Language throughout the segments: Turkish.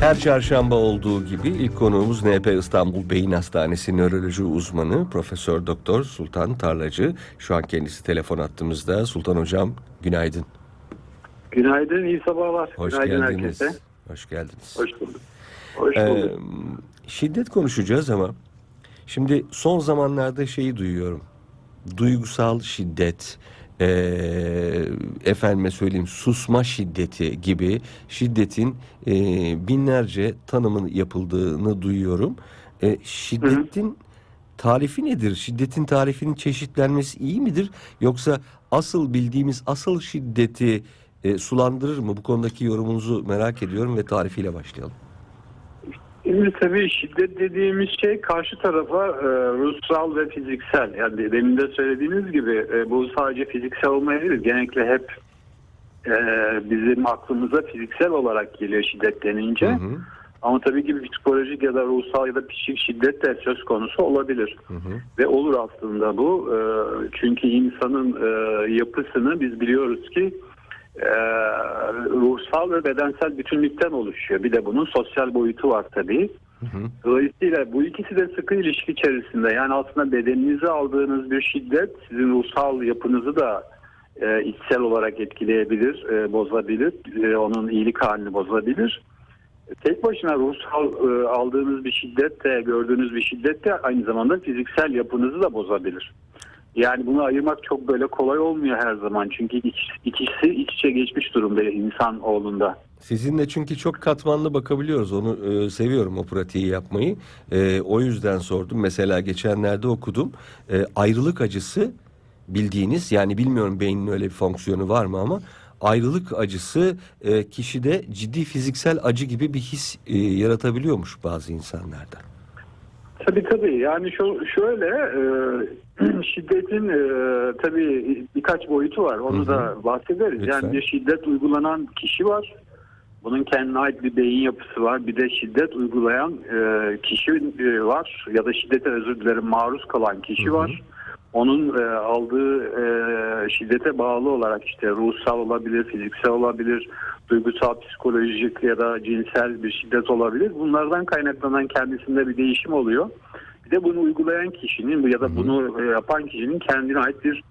Her çarşamba olduğu gibi ilk konuğumuz NP İstanbul Beyin Hastanesi nöroloji uzmanı Profesör Doktor Sultan Tarlacı. Şu an kendisi telefon attığımızda. Sultan Hocam günaydın. Günaydın, iyi sabahlar. Hoş Günaydın geldiniz. herkese. Hoş geldiniz. Hoş bulduk. Hoş Ee, bulduk. şiddet konuşacağız ama şimdi son zamanlarda şeyi duyuyorum. Duygusal şiddet, ee, efendime söyleyeyim susma şiddeti gibi şiddetin ee, binlerce tanımın yapıldığını duyuyorum. E, şiddetin tarifi nedir? Şiddetin tarifinin çeşitlenmesi iyi midir? Yoksa asıl bildiğimiz asıl şiddeti e, sulandırır mı? Bu konudaki yorumunuzu merak ediyorum ve tarifiyle başlayalım. Şimdi tabii şiddet dediğimiz şey karşı tarafa e, ruhsal ve fiziksel. Yani demin de söylediğiniz gibi e, bu sadece fiziksel olmayabilir. Genellikle hep e, bizim aklımıza fiziksel olarak geliyor şiddet denince. Hı hı. Ama tabii ki psikolojik ya da ruhsal ya da psikik şiddet de söz konusu olabilir. Hı hı. Ve olur aslında bu. E, çünkü insanın e, yapısını biz biliyoruz ki e, ruhsal ve bedensel bütünlükten oluşuyor. Bir de bunun sosyal boyutu var tabii. Hı hı. Dolayısıyla bu ikisi de sıkı ilişki içerisinde. Yani aslında bedeninize aldığınız bir şiddet sizin ruhsal yapınızı da e, içsel olarak etkileyebilir, e, bozabilir. E, onun iyilik halini bozabilir. Tek başına ruhsal e, aldığınız bir şiddet de gördüğünüz bir şiddet de aynı zamanda fiziksel yapınızı da bozabilir. Yani bunu ayırmak çok böyle kolay olmuyor her zaman. Çünkü ikisi iç içe geçmiş durumda insan oğlunda. Sizinle çünkü çok katmanlı bakabiliyoruz. Onu e, seviyorum o pratiği yapmayı. E, o yüzden sordum. Mesela geçenlerde okudum. E, ayrılık acısı bildiğiniz yani bilmiyorum beynin öyle bir fonksiyonu var mı ama ayrılık acısı e, kişide ciddi fiziksel acı gibi bir his e, yaratabiliyormuş bazı insanlarda. Tabii tabii yani şu, şöyle e, şiddetin e, tabii birkaç boyutu var onu Hı hı. da bahsederiz. Lütfen. Yani bir şiddet uygulanan kişi var. Bunun kendine ait bir beyin yapısı var. Bir de şiddet uygulayan e, kişi e, var ya da şiddete özür dilerim maruz kalan kişi Hı hı. var. Onun e, aldığı e, şiddete bağlı olarak işte ruhsal olabilir, fiziksel olabilir, duygusal, psikolojik ya da cinsel bir şiddet olabilir. Bunlardan kaynaklanan kendisinde bir değişim oluyor. Bir de bunu uygulayan kişinin ya da bunu e, yapan kişinin kendine ait bir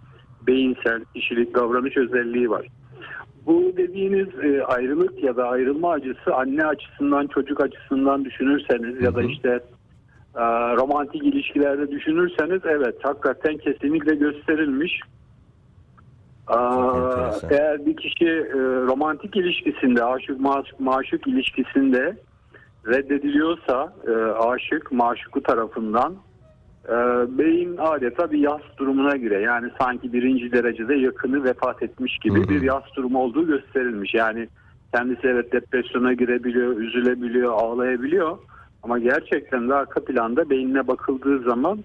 beyinsel, kişilik, davranış özelliği var. Bu dediğiniz e, ayrılık ya da ayrılma acısı anne açısından, çocuk açısından düşünürseniz ya da işte e, romantik ilişkilerde düşünürseniz evet hakikaten kesinlikle gösterilmiş. Enteresan. eğer bir kişi e, romantik ilişkisinde, aşık maşuk, maşuk ilişkisinde reddediliyorsa e, aşık maşuku tarafından e, beyin adeta bir yas durumuna gire. Yani sanki birinci derecede yakını vefat etmiş gibi Hı hı. bir yas durumu olduğu gösterilmiş. Yani kendisi evet depresyona girebiliyor, üzülebiliyor, ağlayabiliyor. Ama gerçekten de arka planda beynine bakıldığı zaman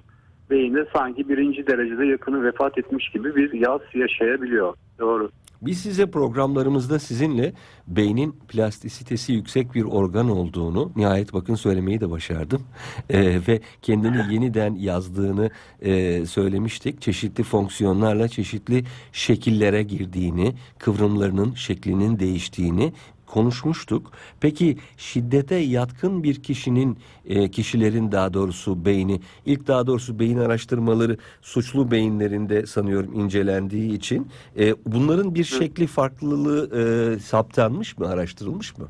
beyinde sanki birinci derecede yakını vefat etmiş gibi bir yas yaşayabiliyor. Doğru. Biz size programlarımızda sizinle beynin plastisitesi yüksek bir organ olduğunu nihayet bakın söylemeyi de başardım Ee, ve kendini yeniden yazdığını e, söylemiştik. Çeşitli fonksiyonlarla çeşitli şekillere girdiğini, kıvrımlarının şeklinin değiştiğini konuşmuştuk. Peki şiddete yatkın bir kişinin, e, kişilerin daha doğrusu beyni, ilk daha doğrusu beyin araştırmaları suçlu beyinlerinde sanıyorum incelendiği için e, bunların bir şekli farklılığı e, saptanmış mı, araştırılmış mı?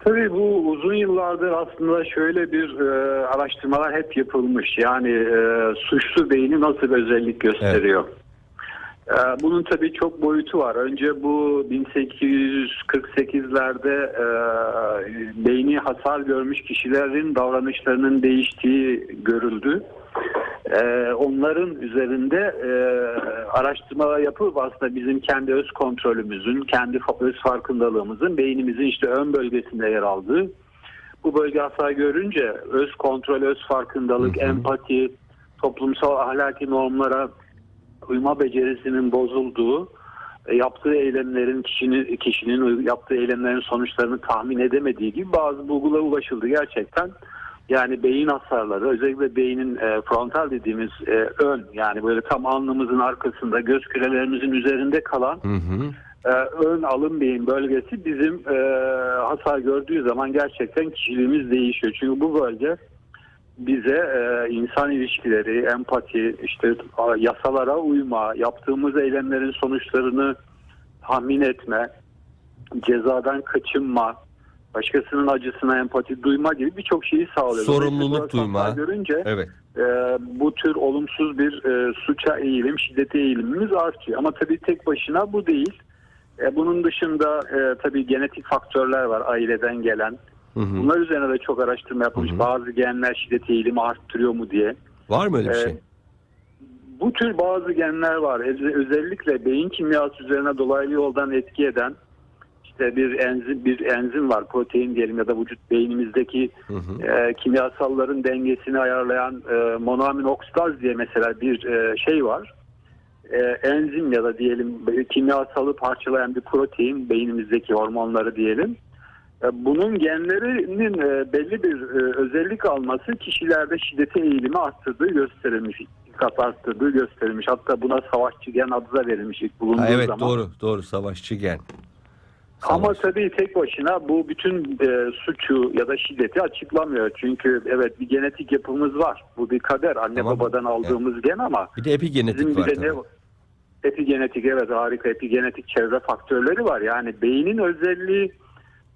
Tabii bu uzun yıllardır aslında şöyle bir e, araştırmalar hep yapılmış. Yani e, suçlu beyni nasıl bir özellik gösteriyor? E, bunun tabii çok boyutu var. Önce bu 1848'lerde e, beyni hasar görmüş kişilerin davranışlarının değiştiği görüldü. E, onların üzerinde e, araştırmalar yapılıp aslında bizim kendi öz kontrolümüzün, kendi öz farkındalığımızın beynimizin işte ön bölgesinde yer aldığı bu bölge hasar görünce öz kontrol, öz farkındalık, Hı hı. empati, toplumsal ahlaki normlara uyma becerisinin bozulduğu, e, yaptığı eylemlerin kişinin kişinin yaptığı eylemlerin sonuçlarını tahmin edemediği gibi bazı bulgulara ulaşıldı gerçekten. Yani beyin hasarları özellikle beynin e, frontal dediğimiz e, ön yani böyle tam alnımızın arkasında göz kürelerimizin üzerinde kalan Hı hı. e, ön alın beyin bölgesi bizim e, hasar gördüğü zaman gerçekten kişiliğimiz değişiyor. Çünkü bu bölge bize e, insan ilişkileri, empati, işte yasalara uyma, yaptığımız eylemlerin sonuçlarını tahmin etme, cezadan kaçınma, başkasının acısına empati duyma gibi birçok şeyi sağlıyor. Sorumluluk duyma. Görünce Evet. e, bu tür olumsuz bir e, suça eğilim, şiddete eğilimimiz artıyor. Ama tabii tek başına bu değil. E, bunun dışında e, tabii genetik faktörler var aileden gelen. Hı hı. Bunlar üzerine de çok araştırma yapılmış. Hı hı. Bazı genler şiddet eğilimi arttırıyor mu diye. Var mı öyle bir Ee, şey? Bu tür bazı genler var. Öz- Özellikle beyin kimyası üzerine dolaylı yoldan etki eden işte bir enzim bir enzim var protein diyelim ya da vücut beynimizdeki Hı hı. e, kimyasalların dengesini ayarlayan e, monoamin oksidaz diye mesela bir e, şey var. E, enzim ya da diyelim kimyasalı parçalayan bir protein beynimizdeki hormonları diyelim. E, bunun genlerinin e, belli bir e, özellik alması kişilerde şiddete eğilimi arttırdığı gösterilmiş. Dikkat arttırdığı gösterilmiş. Hatta buna savaşçı gen adı da verilmiş ilk bulunduğu Ha, evet zaman. doğru doğru savaşçı gen. Ama Savaş. tabii tek başına bu bütün e, suçu ya da şiddeti açıklamıyor. Çünkü evet bir genetik yapımız var. Bu bir kader. Anne Tamam. babadan aldığımız gen ama Bir de epigenetik bizim bir var de tabii. ne epigenetik evet harika epigenetik çevre faktörleri var. Yani beynin özelliği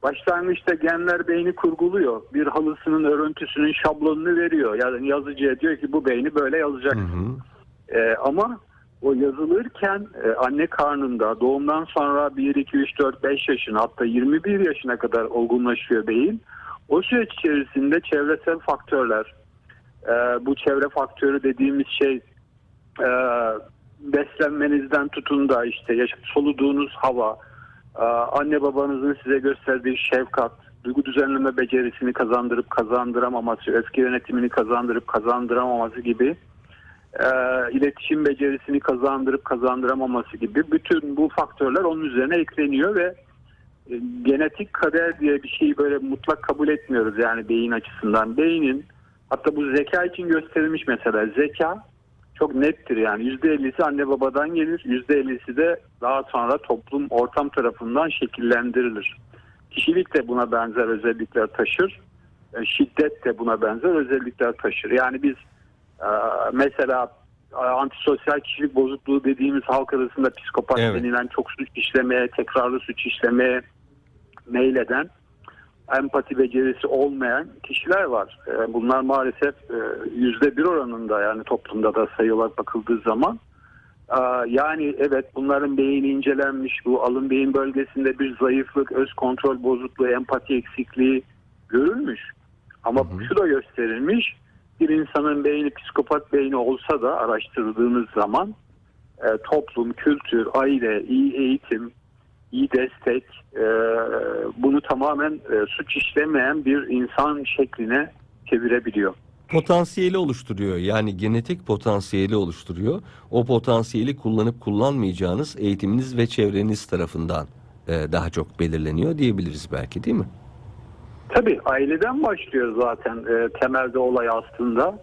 başlangıçta genler beyni kurguluyor. Bir halısının örüntüsünün şablonunu veriyor. Yani yazıcıya diyor ki bu beyni böyle yazacak. Hı hı. Ee, ama o yazılırken e, anne karnında doğumdan sonra 1, 2, 3, 4, 5 yaşına hatta 21 yaşına kadar olgunlaşıyor beyin. O süreç içerisinde çevresel faktörler, e, bu çevre faktörü dediğimiz şey e, beslenmenizden tutun da işte yaşam, soluduğunuz hava, e, anne babanızın size gösterdiği şefkat, duygu düzenleme becerisini kazandırıp kazandıramaması, öfke yönetimini kazandırıp kazandıramaması gibi e, iletişim becerisini kazandırıp kazandıramaması gibi bütün bu faktörler onun üzerine ekleniyor ve e, genetik kader diye bir şeyi böyle mutlak kabul etmiyoruz yani beyin açısından. Beynin hatta bu zeka için gösterilmiş mesela zeka çok nettir yani %50'si anne babadan gelir %50'si de daha sonra toplum ortam tarafından şekillendirilir. Kişilik de buna benzer özellikler taşır. E, Şiddet de buna benzer özellikler taşır. Yani biz ee, mesela e, antisosyal kişilik bozukluğu dediğimiz halk arasında psikopat Evet. denilen çok suç işlemeye, tekrarlı suç işlemeye meyleden, empati becerisi olmayan kişiler var. Ee, Bunlar maalesef e, yüzde bir oranında yani toplumda da sayılar bakıldığı zaman. Ee, Yani evet bunların beyni incelenmiş, bu alın beyin bölgesinde bir zayıflık, öz kontrol bozukluğu, empati eksikliği görülmüş. Ama Hı hı. şu da gösterilmiş, bir insanın beyni psikopat beyni olsa da araştırdığınız zaman e, toplum, kültür, aile, iyi eğitim, iyi destek e, bunu tamamen e, suç işlemeyen bir insan şekline çevirebiliyor. Potansiyeli oluşturuyor. Yani genetik potansiyeli oluşturuyor. O potansiyeli kullanıp kullanmayacağınız eğitiminiz ve çevreniz tarafından e, daha çok belirleniyor diyebiliriz belki değil mi? Tabii aileden başlıyor zaten e, temelde olay aslında.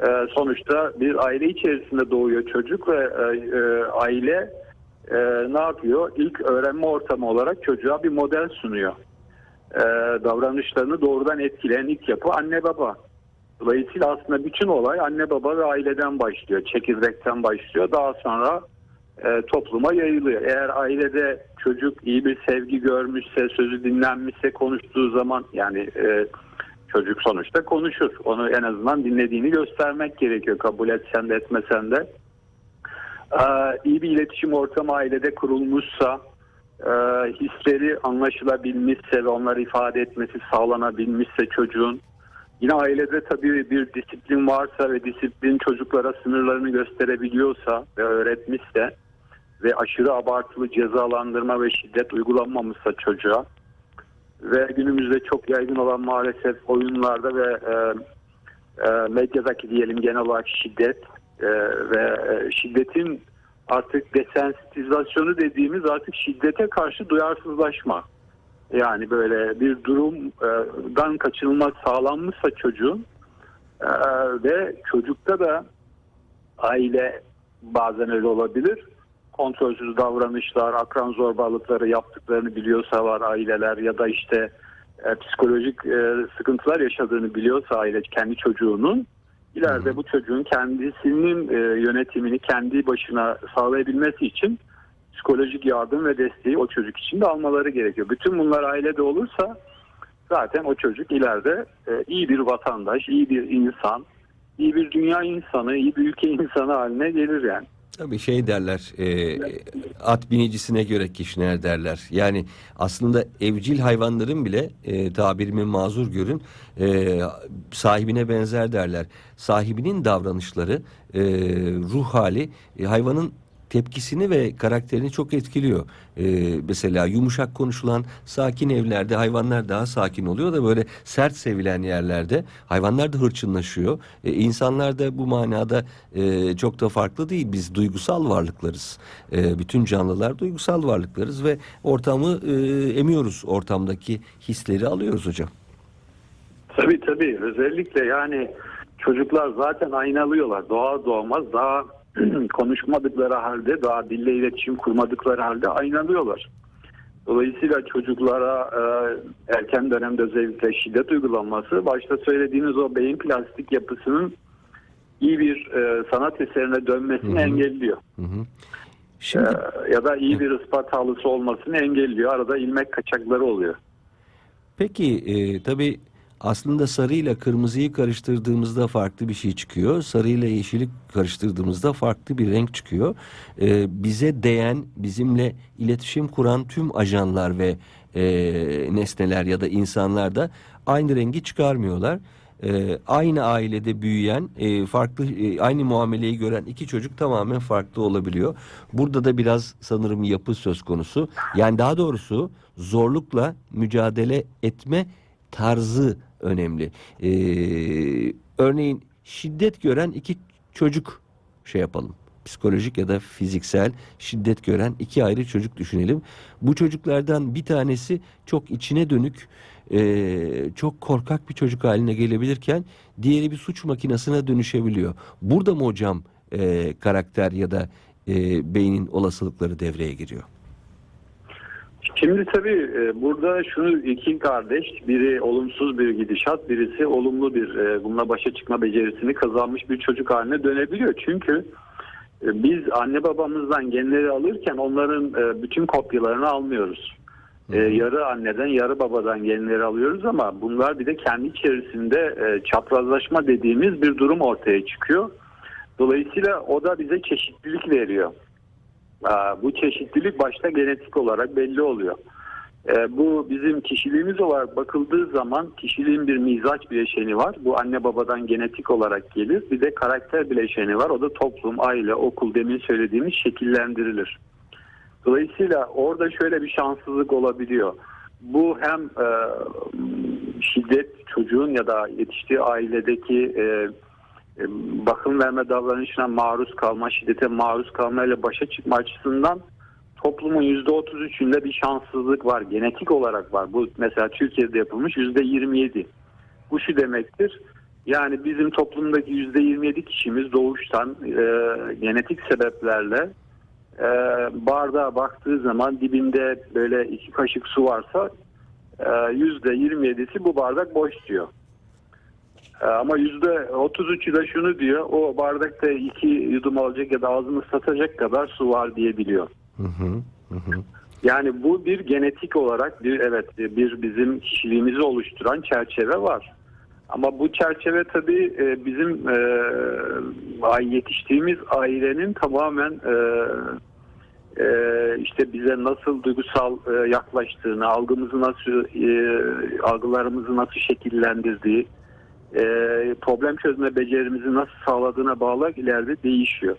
E, sonuçta bir aile içerisinde doğuyor çocuk ve e, e, aile e, ne yapıyor? İlk öğrenme ortamı olarak çocuğa bir model sunuyor. E, davranışlarını doğrudan etkileyen ilk yapı anne baba. Dolayısıyla aslında bütün olay anne baba ve aileden başlıyor. Çekirdekten başlıyor. Daha sonra e, topluma yayılıyor. Eğer ailede çocuk iyi bir sevgi görmüşse, sözü dinlenmişse konuştuğu zaman yani e, çocuk sonuçta konuşur. Onu en azından dinlediğini göstermek gerekiyor. Kabul etsen de etmesen de. E, iyi bir iletişim ortamı ailede kurulmuşsa, e, hisleri anlaşılabilmişse ve onları ifade etmesi sağlanabilmişse çocuğun Yine ailede tabii bir disiplin varsa ve disiplin çocuklara sınırlarını gösterebiliyorsa ve öğretmişse ve aşırı abartılı cezalandırma ve şiddet uygulanmamışsa çocuğa ve günümüzde çok yaygın olan maalesef oyunlarda ve e, e, medyadaki diyelim genel olarak şiddet e, ve e, şiddetin artık desensitizasyonu dediğimiz artık şiddete karşı duyarsızlaşma. Yani böyle bir durumdan kaçınılmaz sağlanmışsa çocuğun e, ve çocukta da aile bazen öyle olabilir kontrolsüz davranışlar, akran zorbalıkları yaptıklarını biliyorsa var aileler ya da işte e, psikolojik sıkıntılar yaşadığını biliyorsa aile kendi çocuğunun ileride bu çocuğun kendisinin e, yönetimini kendi başına sağlayabilmesi için psikolojik yardım ve desteği o çocuk için de almaları gerekiyor. Bütün bunlar ailede olursa zaten o çocuk ileride e, iyi bir vatandaş, iyi bir insan, iyi bir dünya insanı, iyi bir ülke insanı haline gelir yani. Tabii şey derler e, at binicisine göre kişner derler. Yani aslında evcil hayvanların bile e, tabirimi mazur görün e, sahibine benzer derler. Sahibinin davranışları e, ruh hali e, hayvanın tepkisini ve karakterini çok etkiliyor. Ee, mesela yumuşak konuşulan sakin evlerde hayvanlar daha sakin oluyor da böyle sert sevilen yerlerde hayvanlar da hırçınlaşıyor. Ee, insanlar da bu manada e, çok da farklı değil. Biz duygusal varlıklarız. Ee, bütün canlılar duygusal varlıklarız ve ortamı e, emiyoruz. Ortamdaki hisleri alıyoruz hocam. Tabii tabii özellikle yani çocuklar zaten aynalıyorlar. Doğar doğmaz daha konuşmadıkları halde daha dille iletişim kurmadıkları halde aynalıyorlar. Dolayısıyla çocuklara e, erken dönemde özellikle şiddet uygulanması başta söylediğiniz o beyin plastik yapısının iyi bir e, sanat eserine dönmesini Hı hı. engelliyor. Hı hı. Şimdi E, ya da iyi bir ispat halısı olmasını engelliyor. Arada ilmek kaçakları oluyor. Peki e, tabii aslında sarıyla kırmızıyı karıştırdığımızda farklı bir şey çıkıyor. Sarıyla yeşili karıştırdığımızda farklı bir renk çıkıyor. E, bize değen, bizimle iletişim kuran tüm ajanlar ve e, nesneler ya da insanlar da aynı rengi çıkarmıyorlar. E, aynı ailede büyüyen, e, farklı e, aynı muameleyi gören iki çocuk tamamen farklı olabiliyor. Burada da biraz sanırım yapı söz konusu. Yani daha doğrusu zorlukla mücadele etme tarzı önemli. Ee, örneğin şiddet gören iki çocuk şey yapalım. Psikolojik ya da fiziksel şiddet gören iki ayrı çocuk düşünelim. Bu çocuklardan bir tanesi çok içine dönük, e, çok korkak bir çocuk haline gelebilirken diğeri bir suç makinesine dönüşebiliyor. Burada mı hocam e, karakter ya da e, beynin olasılıkları devreye giriyor? Şimdi tabii e, burada şunu iki kardeş, biri olumsuz bir gidişat, birisi olumlu bir e, bununla başa çıkma becerisini kazanmış bir çocuk haline dönebiliyor. Çünkü e, biz anne babamızdan genleri alırken onların bütün kopyalarını almıyoruz. E, yarı anneden yarı babadan genleri alıyoruz ama bunlar bir de kendi içerisinde çaprazlaşma dediğimiz bir durum ortaya çıkıyor. Dolayısıyla o da bize çeşitlilik veriyor. Bu çeşitlilik başta genetik olarak belli oluyor. Ee, bu bizim kişiliğimiz olarak bakıldığı zaman kişiliğin bir mizaç bileşeni var. Bu anne babadan genetik olarak gelir. Bir de karakter bileşeni var. O da toplum, aile, okul demin söylediğimiz şekillendirilir. Dolayısıyla orada şöyle bir şanssızlık olabiliyor. Bu hem e, şiddet çocuğun ya da yetiştiği ailedeki e, bakım verme davranışına maruz kalma, şiddete maruz kalmayla başa çıkma açısından toplumun %33'ünde bir şanssızlık var. Genetik olarak var. Bu mesela Türkiye'de yapılmış %27. Bu şu demektir. Yani bizim toplumdaki %27 kişimiz doğuştan e, genetik sebeplerle e, bardağa baktığı zaman dibinde böyle iki kaşık su varsa e, %27'si bu bardak boş diyor. Ee, Ama yüzde 33'ü de şunu diyor. O bardakta iki yudum alacak ya da ağzını ıslatacak kadar su var diyebiliyor. Hı hı, hı. Yani bu bir genetik olarak bir evet bir bizim kişiliğimizi oluşturan çerçeve var. Ama bu çerçeve tabii e, bizim e, yetiştiğimiz ailenin tamamen e, işte bize nasıl duygusal yaklaştığını, algımızı nasıl algılarımızı nasıl şekillendirdiği, e, problem çözme becerimizi nasıl sağladığına bağlı ileride değişiyor.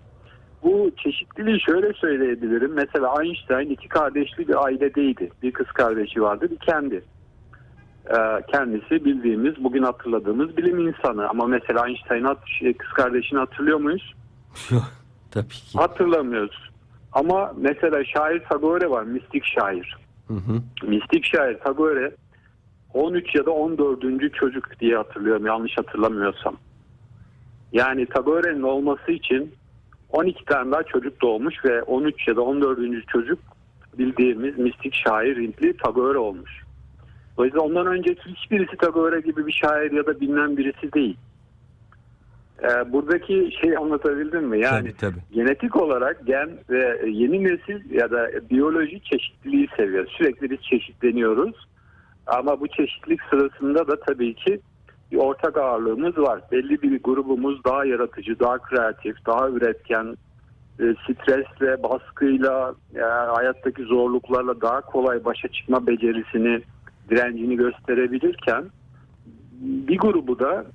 Bu çeşitliliği şöyle söyleyebilirim. Mesela Einstein iki kardeşli bir ailedeydi. Bir kız kardeşi vardı, bir kendi. Ee, kendisi bildiğimiz, bugün hatırladığımız bilim insanı. Ama mesela Einstein'ın şey, kız kardeşini hatırlıyor muyuz? Yok, Tabii ki. Hatırlamıyoruz. Ama mesela şair Tagore var, mistik şair. Hı hı. Mistik şair Tagore 13 ya da 14. çocuk diye hatırlıyorum yanlış hatırlamıyorsam. Yani Tagore'nin olması için 12 tane daha çocuk doğmuş ve 13 ya da 14. çocuk bildiğimiz mistik şair Hintli Tagore olmuş. Dolayısıyla ondan önce hiçbirisi Tagore gibi bir şair ya da bilinen birisi değil. Ee, buradaki şeyi anlatabildim mi? Yani Tabii, tabii. genetik olarak gen ve yeni nesil ya da biyoloji çeşitliliği seviyor. Sürekli biz çeşitleniyoruz. Ama bu çeşitlilik sırasında da tabii ki bir ortak ağırlığımız var. Belli bir grubumuz daha yaratıcı, daha kreatif, daha üretken, e, stresle, baskıyla, yani hayattaki zorluklarla daha kolay başa çıkma becerisini, direncini gösterebilirken bir grubu da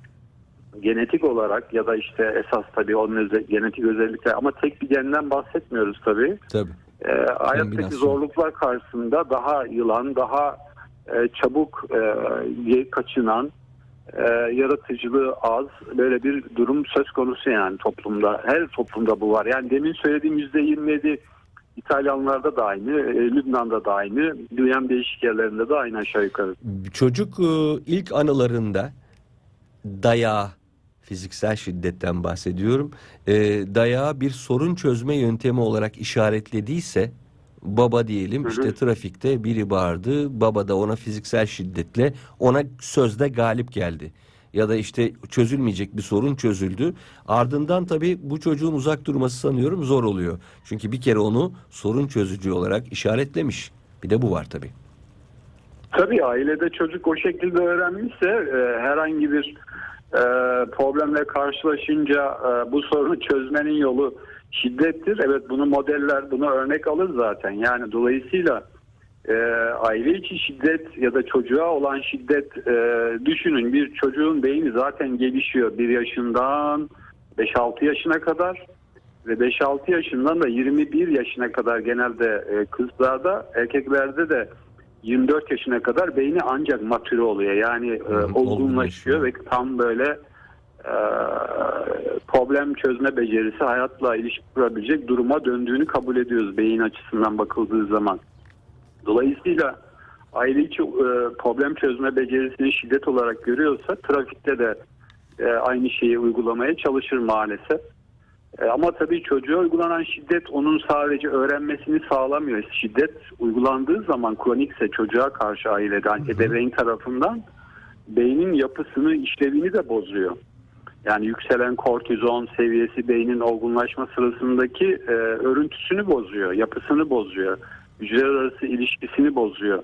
genetik olarak ya da işte esas tabii onun özel, genetik özellikler ama tek bir genden bahsetmiyoruz tabii. Tabii. E, hayattaki zorluklar karşısında daha yılan, daha e, çabuk e, kaçınan, e, yaratıcılığı az böyle bir durum söz konusu yani toplumda. Her toplumda bu var. Yani demin söylediğim %27 İtalyanlarda da aynı, e, Lübnan'da da aynı, dünyanın değişik yerlerinde de aynı aşağı yukarı. Çocuk e, ilk anılarında dayağı, fiziksel şiddetten bahsediyorum, e, dayağı bir sorun çözme yöntemi olarak işaretlediyse baba diyelim Hı hı. işte trafikte biri bağırdı, baba da ona fiziksel şiddetle ona sözde galip geldi. Ya da işte çözülmeyecek bir sorun çözüldü. Ardından tabii bu çocuğun uzak durması sanıyorum zor oluyor. Çünkü bir kere onu sorun çözücü olarak işaretlemiş. Bir de bu var tabii. Tabii ailede çocuk o şekilde öğrenmişse e, herhangi bir e, problemle karşılaşınca e, bu sorunu çözmenin yolu şiddettir. Evet bunu modeller, bunu örnek alır zaten. Yani dolayısıyla e, aile içi şiddet ya da çocuğa olan şiddet e, düşünün bir çocuğun beyni zaten gelişiyor bir yaşından 5-6 yaşına kadar ve 5-6 yaşından da 21 yaşına kadar genelde e, kızlarda erkeklerde de 24 yaşına kadar beyni ancak matüre oluyor. Yani e, olgunlaşıyor. ve tam böyle problem çözme becerisi hayatla ilişki kurabilecek duruma döndüğünü kabul ediyoruz beyin açısından bakıldığı zaman. Dolayısıyla aile içi e, problem çözme becerisini şiddet olarak görüyorsa trafikte de e, aynı şeyi uygulamaya çalışır maalesef. E, ama tabii çocuğa uygulanan şiddet onun sadece öğrenmesini sağlamıyor. Şiddet uygulandığı zaman kronikse çocuğa karşı aileden, ebeveyn tarafından beynin yapısını, işlevini de bozuyor. Yani yükselen kortizon seviyesi beynin olgunlaşma sırasındaki e, örüntüsünü bozuyor, yapısını bozuyor. Hücreler arası ilişkisini bozuyor.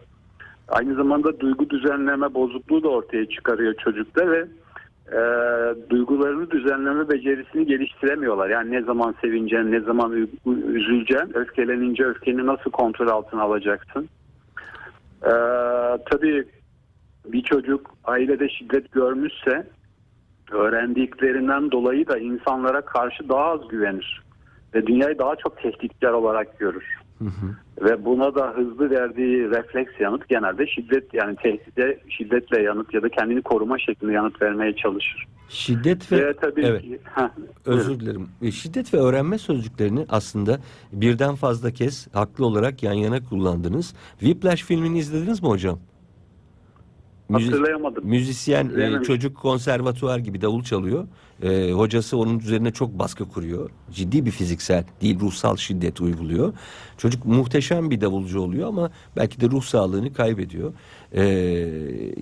Aynı zamanda duygu düzenleme bozukluğu da ortaya çıkarıyor çocukta ve e, duygularını düzenleme becerisini geliştiremiyorlar. Yani ne zaman sevineceksin, ne zaman üzüleceksin, öfkelenince öfkeni nasıl kontrol altına alacaksın. E, tabii bir çocuk ailede şiddet görmüşse öğrendiklerinden dolayı da insanlara karşı daha az güvenir ve dünyayı daha çok tehditkar olarak görür. Ve buna da hızlı verdiği refleks yanıt genelde şiddet yani tehdide şiddetle yanıt ya da kendini koruma şeklinde yanıt vermeye çalışır. Şiddet ve Ve tabii evet. ki- Heh. Özür dilerim. E, Şiddet ve öğrenme sözcüklerini aslında birden fazla kez haklı olarak yan yana kullandınız. Whiplash filmini izlediniz mi hocam? Hatırlayamadım. müzisyen e, çocuk konservatuvar gibi davul çalıyor. E, hocası onun üzerine çok baskı kuruyor. Ciddi bir fiziksel değil ruhsal şiddet uyguluyor. Çocuk muhteşem bir davulcu oluyor ama belki de ruh sağlığını kaybediyor. E,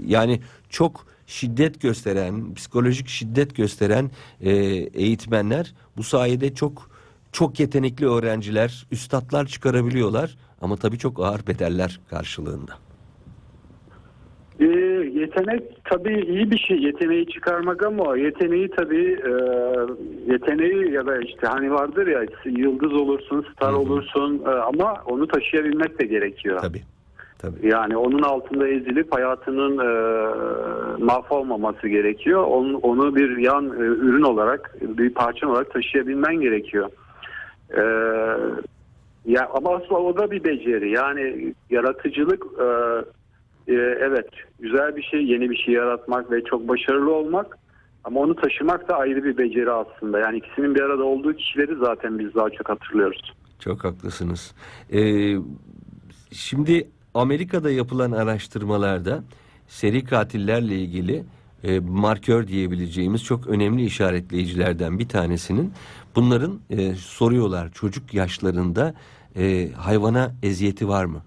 yani çok şiddet gösteren, psikolojik şiddet gösteren e, eğitmenler bu sayede çok çok yetenekli öğrenciler, üstatlar çıkarabiliyorlar ama tabii çok ağır bedeller karşılığında. Ee, yetenek tabii iyi bir şey. Yeteneği çıkarmak ama yeteneği tabii e, yeteneği ya da işte hani vardır ya yıldız olursun, star Hı hı. olursun e, ama onu taşıyabilmek de gerekiyor. Tabii. Tabii. Yani onun altında ezilip hayatının e, mahvolmaması gerekiyor. Onu, onu bir yan e, ürün olarak, bir parça olarak taşıyabilmen gerekiyor. E, ya ama aslında o da bir beceri. Yani yaratıcılık e, e, evet güzel bir şey, yeni bir şey yaratmak ve çok başarılı olmak. Ama onu taşımak da ayrı bir beceri aslında. Yani ikisinin bir arada olduğu kişileri zaten biz daha çok hatırlıyoruz. Çok haklısınız. Ee, şimdi Amerika'da yapılan araştırmalarda seri katillerle ilgili e, markör diyebileceğimiz çok önemli işaretleyicilerden bir tanesinin Bunların e, soruyorlar çocuk yaşlarında e, hayvana eziyeti var mı?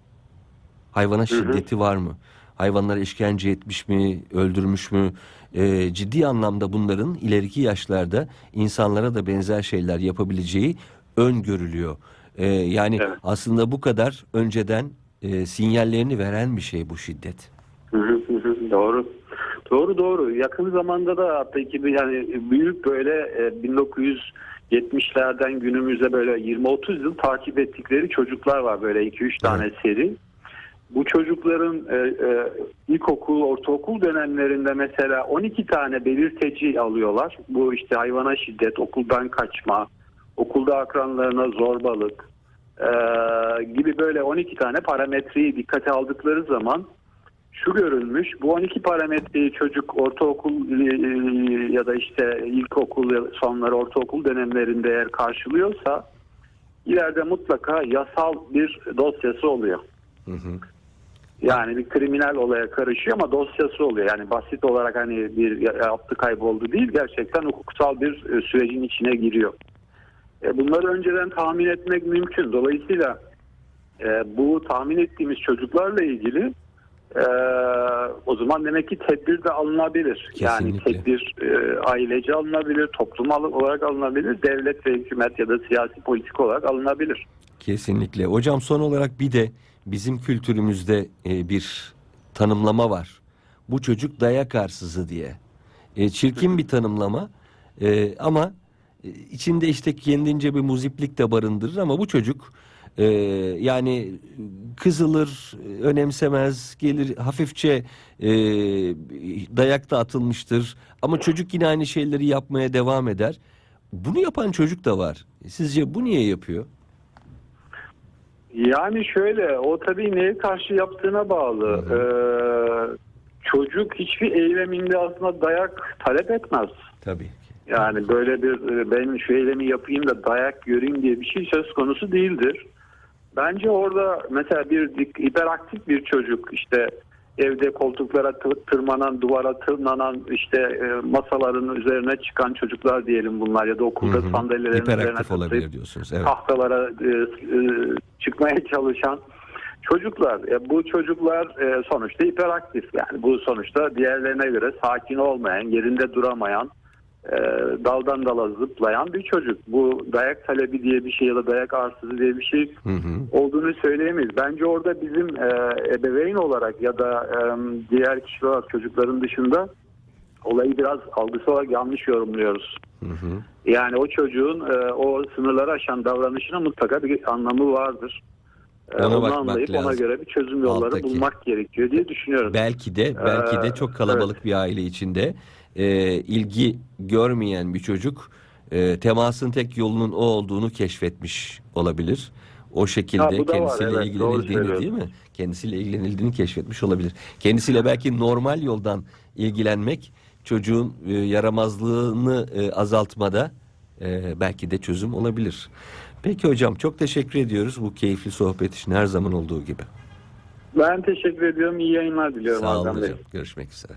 Hayvana şiddeti var mı? Hayvanlara işkence etmiş mi, öldürmüş mü? E, ciddi anlamda bunların ileriki yaşlarda insanlara da benzer şeyler yapabileceği öngörülüyor. E, yani Evet. aslında bu kadar önceden e, sinyallerini veren bir şey bu şiddet. Hı hı hı doğru. Doğru doğru. Yakın zamanda da hatta 2000 yani büyük böyle e, 1970'lerden günümüze böyle 20-30 yıl takip ettikleri çocuklar var böyle 2-3 tane seri. Bu çocukların e, e, ilkokul, ortaokul dönemlerinde mesela 12 tane belirteci alıyorlar. Bu işte hayvana şiddet, okuldan kaçma, okulda akranlarına zorbalık e, gibi böyle 12 tane parametreyi dikkate aldıkları zaman şu görülmüş bu 12 parametreyi çocuk ortaokul e, ya da işte ilkokul sonları ortaokul dönemlerinde eğer karşılıyorsa ileride mutlaka yasal bir dosyası oluyor. Hı hı. Yani bir kriminal olaya karışıyor ama dosyası oluyor. Yani basit olarak hani bir ya- yaptı kayboldu değil gerçekten hukuksal bir e, sürecin içine giriyor. E, Bunları önceden tahmin etmek mümkün. Dolayısıyla e, bu tahmin ettiğimiz çocuklarla ilgili o zaman demek ki tedbir de alınabilir. Yani Kesinlikle. tedbir e, ailece alınabilir, toplum olarak alınabilir, devlet ve hükümet ya da siyasi politik olarak alınabilir. Kesinlikle. Hocam son olarak bir de bizim kültürümüzde e, bir tanımlama var. Bu çocuk dayak arsızı diye. E, çirkin bir tanımlama E, ama e, içinde işte kendince bir muziplik de barındırır ama bu çocuk e, yani kızılır, önemsemez, gelir hafifçe e, dayak da atılmıştır. Ama çocuk yine aynı şeyleri yapmaya devam eder. Bunu yapan çocuk da var. Sizce bu niye yapıyor? Yani şöyle o tabii neye karşı yaptığına bağlı. Ee, çocuk hiçbir eyleminde aslında dayak talep etmez. Tabii. Yani böyle bir ben şu eylemi yapayım da dayak göreyim diye bir şey söz konusu değildir. Bence orada mesela bir hiperaktif bir çocuk işte evde koltuklara tı- tırmanan, duvara tırmanan işte e, masaların üzerine çıkan çocuklar diyelim bunlar ya da okulda Hı hı. sandalyelerin üzerine olabilir diyorsunuz. Evet. tahtalara e, e, çıkmaya çalışan çocuklar. E, bu çocuklar e, sonuçta hiperaktif. Yani bu sonuçta diğerlerine göre sakin olmayan, yerinde duramayan, e, daldan dala zıplayan bir çocuk. Bu dayak talebi diye bir şey ya da dayak arsızı diye bir şey Hı hı. olduğunu söyleyemeyiz. Bence orada bizim e, ebeveyn olarak ya da e, diğer kişiler olarak çocukların dışında olayı biraz algısı olarak yanlış yorumluyoruz. Hı hı. Yani o çocuğun e, o sınırları aşan davranışına mutlaka bir anlamı vardır. Ona onu anlayıp ona lazım. göre bir çözüm yolları Alttaki. bulmak gerekiyor diye düşünüyorum. Belki de belki de Ee, çok kalabalık bir aile içinde e, ilgi görmeyen bir çocuk e, temasın tek yolunun o olduğunu keşfetmiş olabilir. O şekilde Ha, da var, kendisiyle evet, ilgilenildiğini değil mi? Kendisiyle ilgilenildiğini keşfetmiş olabilir. Kendisiyle belki normal yoldan ilgilenmek çocuğun e, yaramazlığını e, azaltmada e, belki de çözüm olabilir. Peki hocam çok teşekkür ediyoruz bu keyifli sohbet için her zaman olduğu gibi. Ben teşekkür ediyorum. İyi yayınlar diliyorum. Sağ olun Bey. hocam. Görüşmek üzere.